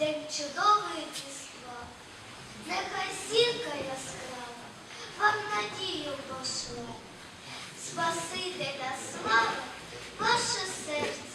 день чудовий і слав. Нехай зірка яскрава вам надію пошла, Спасителя слава, ваше серце.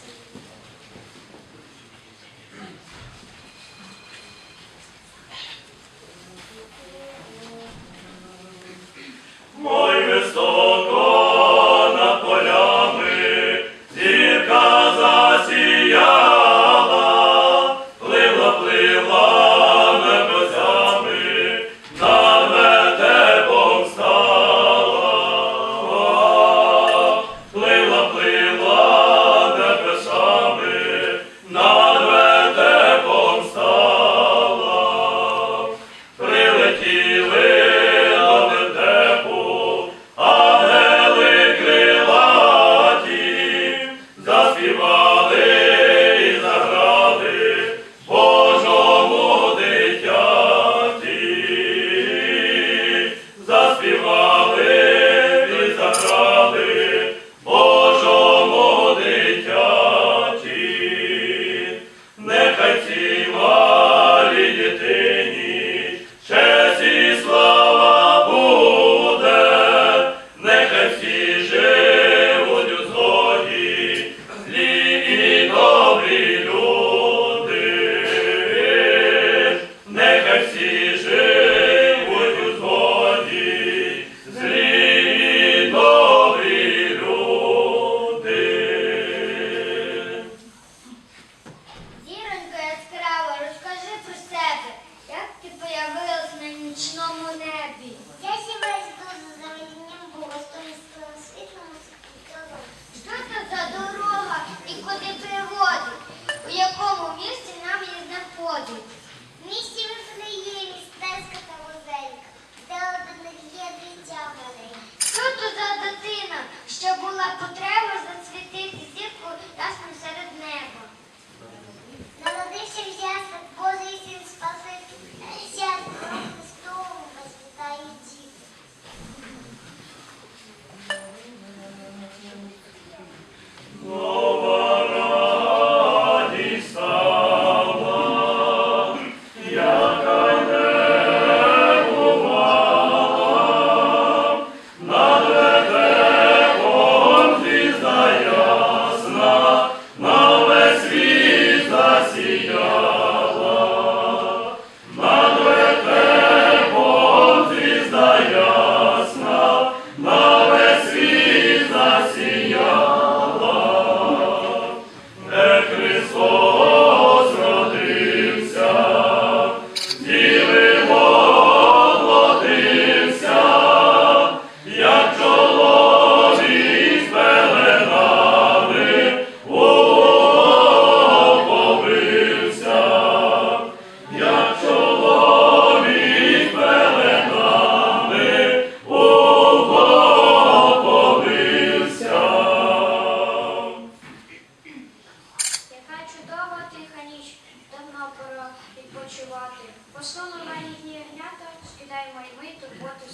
завжди. Послали мене ягнята, скидаємо й ми турботи з.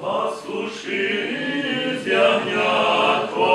Послушись, ягнятко,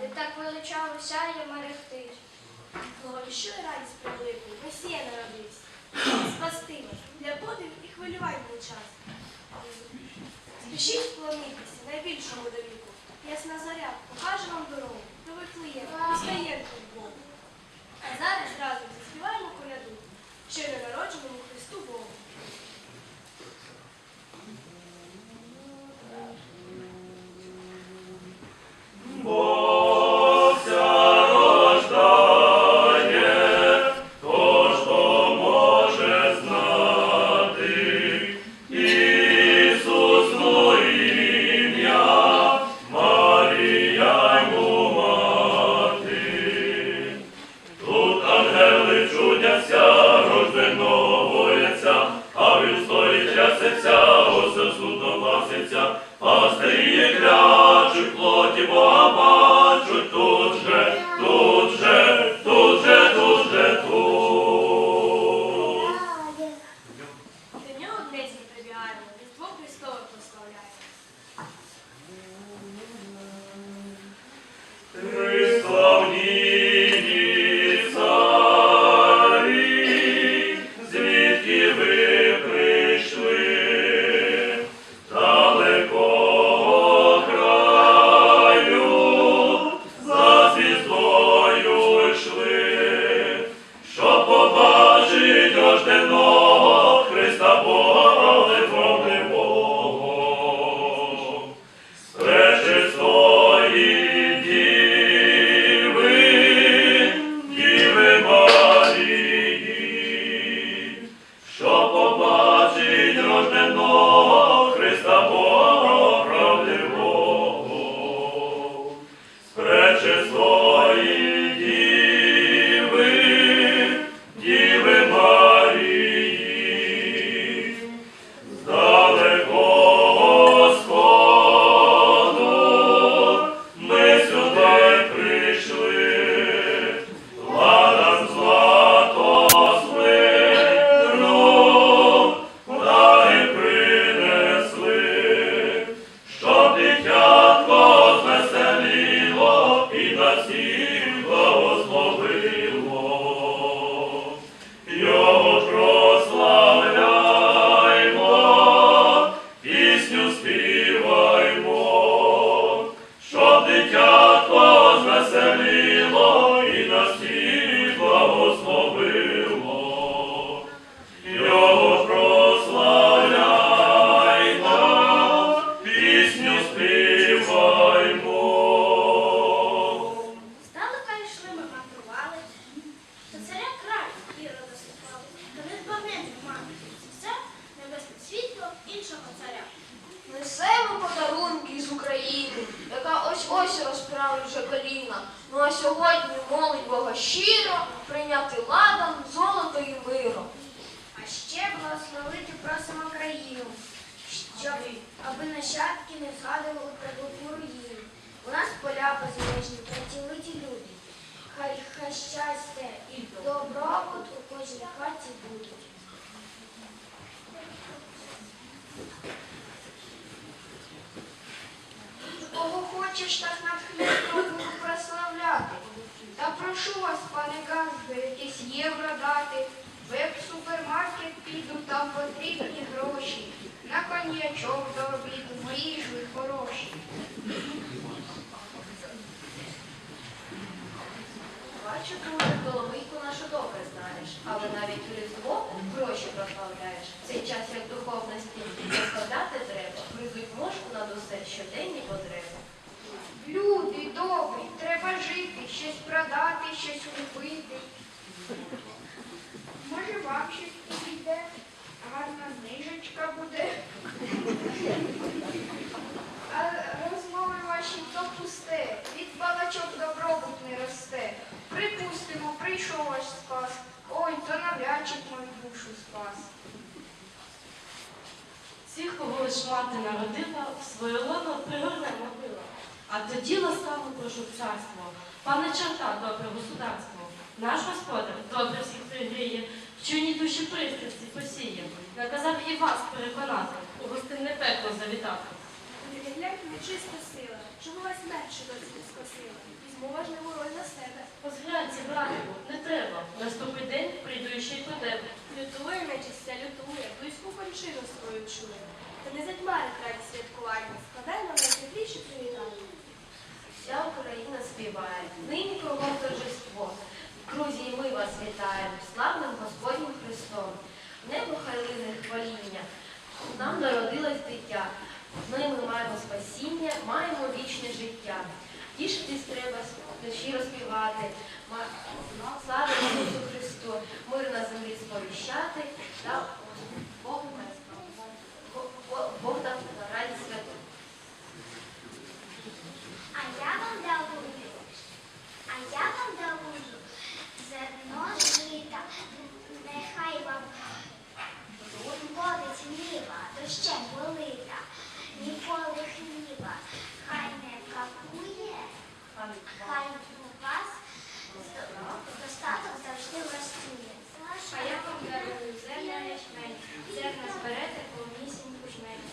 Так величаво сяє мерехтить. Що радість превелику, Месія народився. Спасти вас, для подив і хвилювань не час. Спішіть вклонитися найбільшому до віку. Ясна заря покаже вам дорогу, до Вифлеєм, пістаєм тут Богу. А зараз разом заспіваємо коляду, щиро народженому Христу Богу. Розправить коліна. Ну а сьогодні молить Бога щиро прийняти ладан, золото і миром. А ще благословити просимо країну, щоб аби нащадки не згадували про глуху руїну. У нас поля безмежні, працьовиті люди. Хай, хай щастя і добробут у кожній хаті будуть. Кого хочеш так натхненно буду прославляти. Та прошу вас, пане Газди, якісь євро дати. В супермаркет піду, там потрібні гроші. На коньячок до обіду, мої ж ви хороші. Бачу, друже, Коломийку навряд мою душу спас. Всіх, кого лиш мати народила, в своє лоно пригорне могила. А тоді ласкаво прошу царство, пане чорта, добре государство. Наш господар добре всіх пригріє, в чуйні душі пристрасті посіє. Наказав і вас переконати, у гостинне пекло завітати. Глянь, нечиста сила, щоб вас менше досі не скосила. Візьму важливу роль на себе. Позглянься, братику, не треба. Наступний день прийду ще й по тебе. Лютує нечистя, лютує, близьку кончину свою чує. Та не затьмарить радість святкування, складай нам найтепліші привітання. Вся Україна співає, нині кругом торжество. Друзі, і ми вас вітаємо, славним Господнім Христом. Небо хай лине хваління, нам народилось дитя. Ми маємо спасіння, маємо вічне життя. Тішитись треба, щиро співати, ма- слава Ісусу Христу, мир на землі сповіщати та Бог, Бог, Бог, Бог дав радість святу. А я вам дарую, а я вам дарую зерно жита, нехай вам буде ніва, дощем полита, ніколи хліба, хай не капує, хай у вас достаток завжди влаштує. А я вам дарую зерна ячмень, зерна зберете повнісіньку жмень.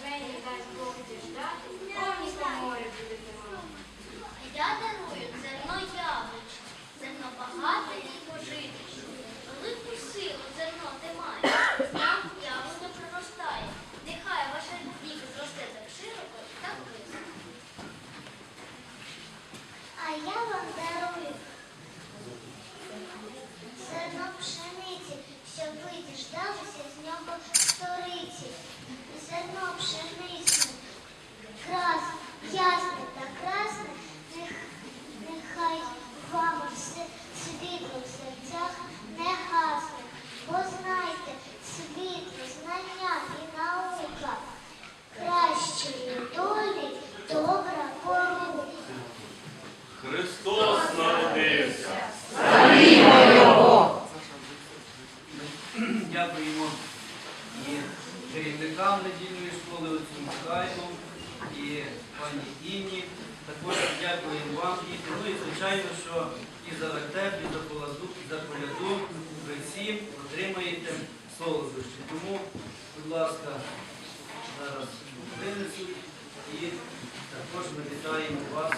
А жмені дасть Бог діждати, повні по морю будете мати. Я дарую зерно яблуч, зерно багате і пожиточне. Велику силу зерно ти маєш, нам яблуко проростає. Нехай ваша віка зросте так широко і так близько. А я вам дарую зерно пшениці, щоб ви діждалися з нього сториці. Зерно пшеничне, крас, ясне та красне, нехай вам все світло в серцях не гасне. Бо знайте, світло, знання і наука отримаєте. Тому, будь ласка, зараз винесуть і також ми вітаємо вас